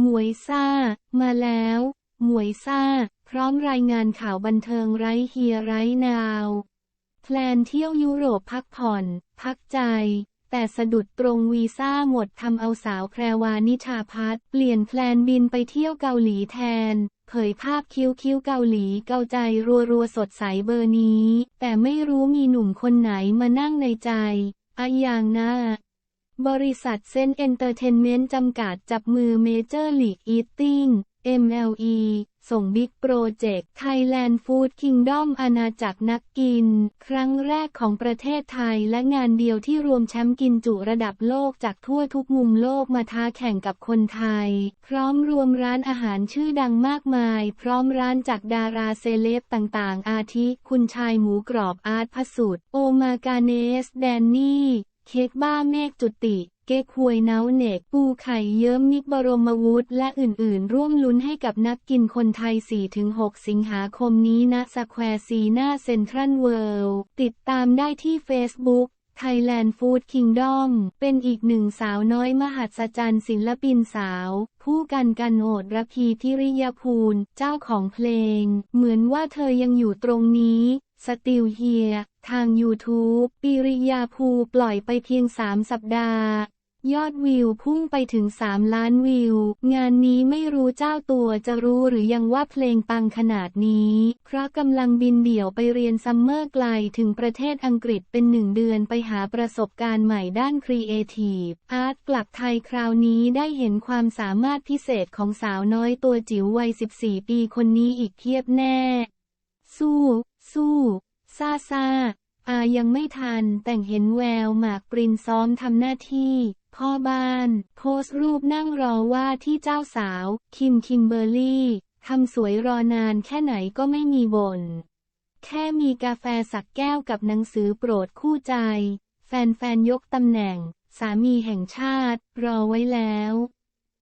หมวยซ่า มาแล้ว หมวยซ่า พร้อมรายงานข่าวบันเทิงไร้เฮียไร้นาว แพลนเที่ยวยุโรปพักผ่อน พักใจ แต่สะดุดตรงวีซ่าหมดทำเอาสาวแพรวานิชาพัฒเปลี่ยนแพลนบินไปเที่ยวเกาหลีแทน เผยภาพคิ้วคิ้วเกาหลีเกาใจรัวรัวสดใสเบอร์นี้ แต่ไม่รู้มีหนุ่มคนไหนมานั่งในใจอะอย่างนะ บริษัทเซนเอนเตอร์เทนเมนต์จำกัดจับมือเมเจอร์ลีกอีทติ้ง MLE ส่งบิ๊กโปรเจกต์ไทยแลนด์ฟู้ดคิงดอมอาณาจักรนักกิน ครั้งแรกของประเทศไทยและงานเดียวที่รวมแชมป์กินจุระดับโลกจากทั่วทุกมุมโลกมาท้าแข่งกับคนไทย พร้อมรวมร้านอาหารชื่อดังมากมาย พร้อมร้านจากดาราเซเลบต่างๆ อาทิ คุณชายหมูกรอบอาร์ตพสุดโอมาการเนส แดนนี่ เค้กบ้าเมฆจุติ เก๊กฮวยเน้าเนกปูไข่เยิ้มมิกบรมวุฒิและอื่นๆ ร่วมลุ้นให้กับนักกินคนไทย 4-6 สิงหาคมนี้ณสแควร์ซีหน้าเซ็นทรัลเวิลด์ติดตามได้ที่ Facebook Thailand Food Kingdom เป็นอีกหนึ่งสาวน้อยมหัศจรรย์ศิลปินสาว ผู้กันกันโอดระพีพิริยภูลเจ้าของเพลง เหมือนว่าเธอยังอยู่ตรงนี้สติลเฮีย ทาง YouTube ปิริยาภูปล่อยไปเพียง 3 สัปดาห์ ยอดวิวพุ่งไปถึง 3 ล้านวิว งานนี้ไม่รู้เจ้าตัวจะรู้หรือยังว่าเพลงปังขนาดนี้ เพราะกำลังบินเดี่ยวไปเรียนซัมเมอร์ไกลถึงประเทศอังกฤษเป็นหนึ่งเดือนไปหาประสบการณ์ใหม่ด้านครีเอทีฟอาร์ตกลับไทยคราวนี้ได้เห็นความสามารถพิเศษของสาวน้อยตัวจิ๋ววัย 14 ปีคนนี้อีกเพียบแน่ สู้ สู้ซาซาายังไม่ทัน แต่งเห็นแววหมากปรินซ้อมทำหน้าที่ พ่อบ้าน โพสต์รูปนั่งรอว่าที่เจ้าสาว คิมคิมเบอร์รี่ทำสวยรอนานแค่ไหนก็ไม่มีบน่นแค่มีกาแฟสักแก้วกับหนังสือโปรดคู่ใจ แฟนๆยกตำแหน่ง สามีแห่งชาติ รอไว้แล้ว